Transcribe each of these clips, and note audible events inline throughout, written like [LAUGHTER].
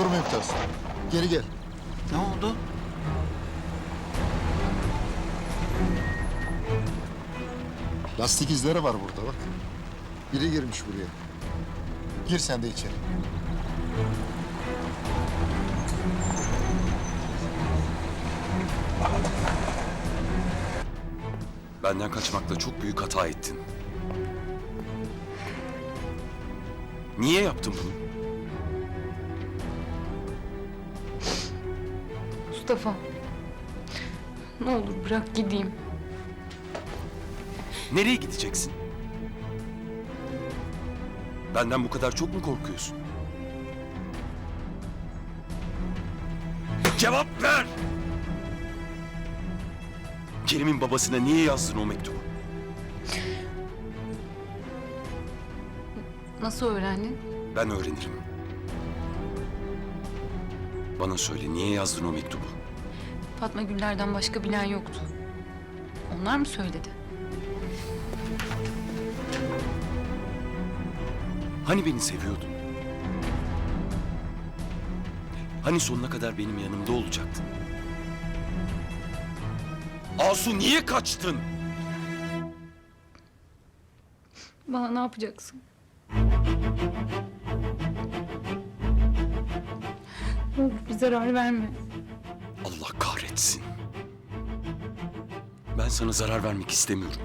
Dur Mümtaz. Geri gel. Ne oldu? Lastik izleri var burada bak. Biri girmiş buraya. Gir sen de içeri. Benden kaçmakta çok büyük hata ettin. Niye yaptın bunu? Mustafa. Ne olur bırak gideyim. Nereye gideceksin? Benden bu kadar çok mu korkuyorsun? Cevap ver! Kerim'in babasına niye yazdın o mektubu? Nasıl öğrendin? Ben öğrenirim. Bana söyle niye yazdın o mektubu? Fatma Güller'den başka bilen yoktu. Onlar mı söyledi? Hani beni seviyordun? Hani sonuna kadar benim yanımda olacaktın? Asu niye kaçtın? Bana ne yapacaksın? Olur bir zarar verme. Allah kahretsin. Ben sana zarar vermek istemiyorum.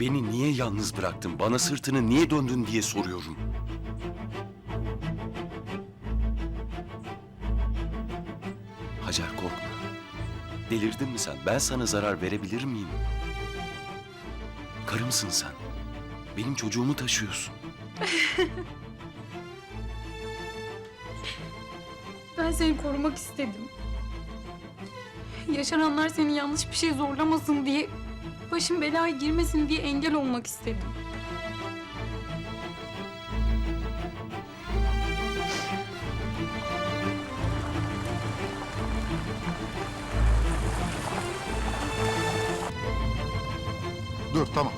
Beni niye yalnız bıraktın? Bana sırtını niye döndün diye soruyorum. Hacer korkma. Delirdin mi sen? Ben sana zarar verebilir miyim? Karımsın sen. Benim çocuğumu taşıyorsun. [LAUGHS] Ben seni korumak istedim. Yaşananlar seni yanlış bir şey zorlamasın diye, başın belaya girmesin diye engel olmak istedim. Dur tamam.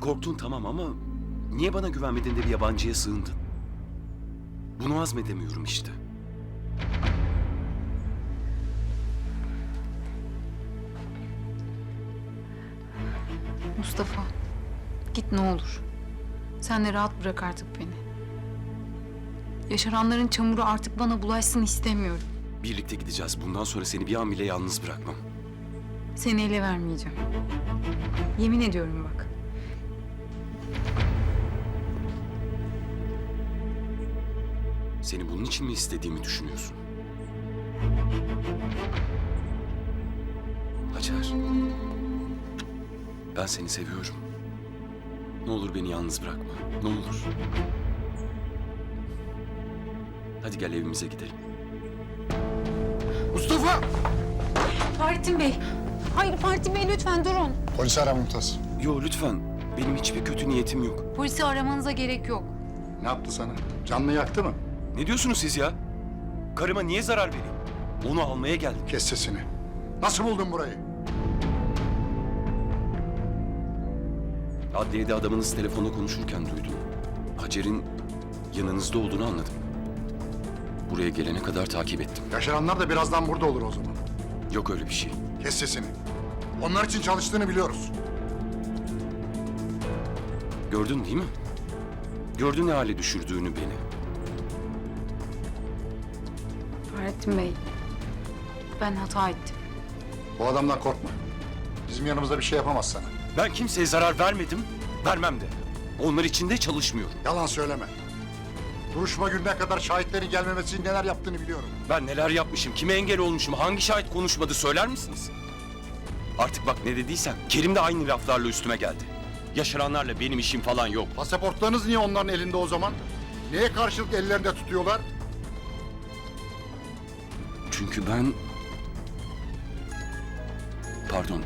Korktun tamam ama niye bana güvenmedin de bir yabancıya sığındın? Bunu azmedemiyorum işte. Mustafa, git ne olur. Sen de rahat bırak artık beni. Yaşananların çamuru artık bana bulaşsın istemiyorum. Birlikte gideceğiz. Bundan sonra seni bir an bile yalnız bırakmam. Seni ele vermeyeceğim. Yemin ediyorum bak. Seni bunun için mi istediğimi düşünüyorsun? Hacer. Ben seni seviyorum. Ne olur beni yalnız bırakma. Ne olur. Hadi gel evimize gidelim. Mustafa! Fahrettin Bey. Hayır Fahrettin Bey lütfen durun. Polisi ara Mümtaz. Yo lütfen. Benim hiçbir kötü niyetim yok. Polisi aramanıza gerek yok. Ne yaptı sana? Canını yaktı mı? Ne diyorsunuz siz ya? Karıma niye zarar vereyim? Onu almaya geldim. Kes sesini. Nasıl buldun burayı? Adliyede adamınız telefonda konuşurken duydum. Hacer'in yanınızda olduğunu anladım. Buraya gelene kadar takip ettim. Yaşananlar da birazdan burada olur o zaman. Yok öyle bir şey. Kes sesini. Onlar için çalıştığını biliyoruz. Gördün değil mi? Gördün ne hale düşürdüğünü beni. Fahrettin Bey. Ben hata ettim. Bu adamdan korkma. Bizim yanımızda bir şey yapamaz sana. Ben kimseye zarar vermedim, vermem de. Onlar için de çalışmıyorum. Yalan söyleme. Duruşma gününe kadar şahitlerin gelmemesi için neler yaptığını biliyorum. Ben neler yapmışım, kime engel olmuşum, hangi şahit konuşmadı söyler misiniz? Artık bak ne dediysem, Kerim de aynı laflarla üstüme geldi. Yaşaranlarla benim işim falan yok. Pasaportlarınız niye onların elinde o zaman? Neye karşılık ellerinde tutuyorlar? Çünkü ben... Pardon.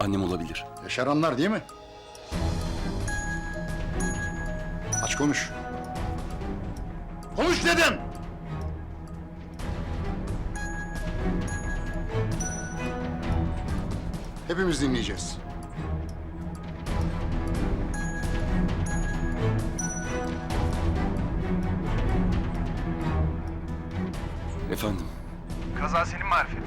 Annem olabilir. Yaşaranlar değil mi? Aç konuş. Konuş dedim! Hepimiz dinleyeceğiz. Efendim, Kaza senin marifetin.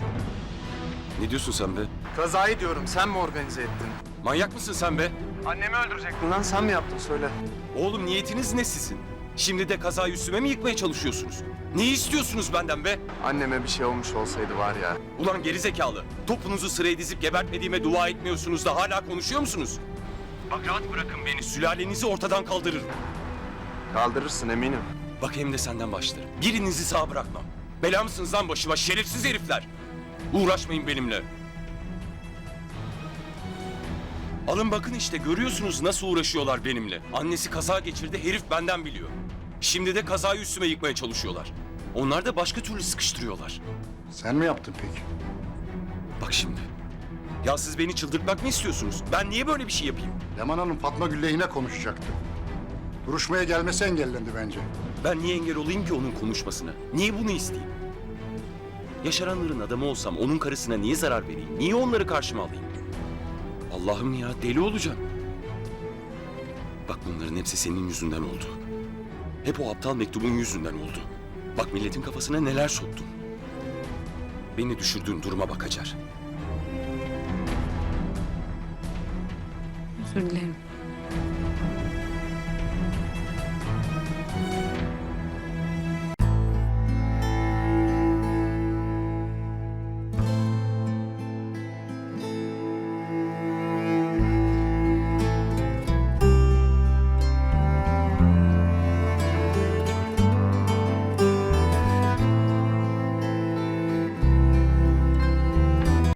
ne diyorsun sen be? Kazayı diyorum sen mi organize ettin? Manyak mısın sen be? Annemi öldürecektin lan sen mi yaptın söyle. Oğlum niyetiniz ne sizin? Şimdi de kazayı üstüme mi yıkmaya çalışıyorsunuz? Ne istiyorsunuz benden be? Anneme bir şey olmuş olsaydı var ya. Ulan gerizekalı. Topunuzu sıraya dizip gebertmediğime dua etmiyorsunuz da hala konuşuyor musunuz? Bak rahat bırakın beni. Sülalenizi ortadan kaldırırım. Kaldırırsın eminim. Bak hem de senden başlarım. Birinizi sağ bırakmam. Bela mısınız lan başıma şerefsiz herifler? Uğraşmayın benimle. Alın bakın işte görüyorsunuz nasıl uğraşıyorlar benimle. Annesi kaza geçirdi herif benden biliyor. Şimdi de kazayı üstüme yıkmaya çalışıyorlar. Onlar da başka türlü sıkıştırıyorlar. Sen mi yaptın peki? Bak şimdi. Ya siz beni çıldırtmak mı istiyorsunuz? Ben niye böyle bir şey yapayım? Leman Hanım Fatma Gül lehine konuşacaktı. Duruşmaya gelmesi engellendi bence. Ben niye engel olayım ki onun konuşmasına? Niye bunu isteyeyim? Yaşaranların adamı olsam onun karısına niye zarar vereyim? Niye onları karşıma alayım? Allah'ım ya deli olacağım. Bak bunların hepsi senin yüzünden oldu. Hep o aptal mektubun yüzünden oldu. Bak milletin kafasına neler soktun. Beni düşürdüğün duruma bak Hacer. Özür dilerim.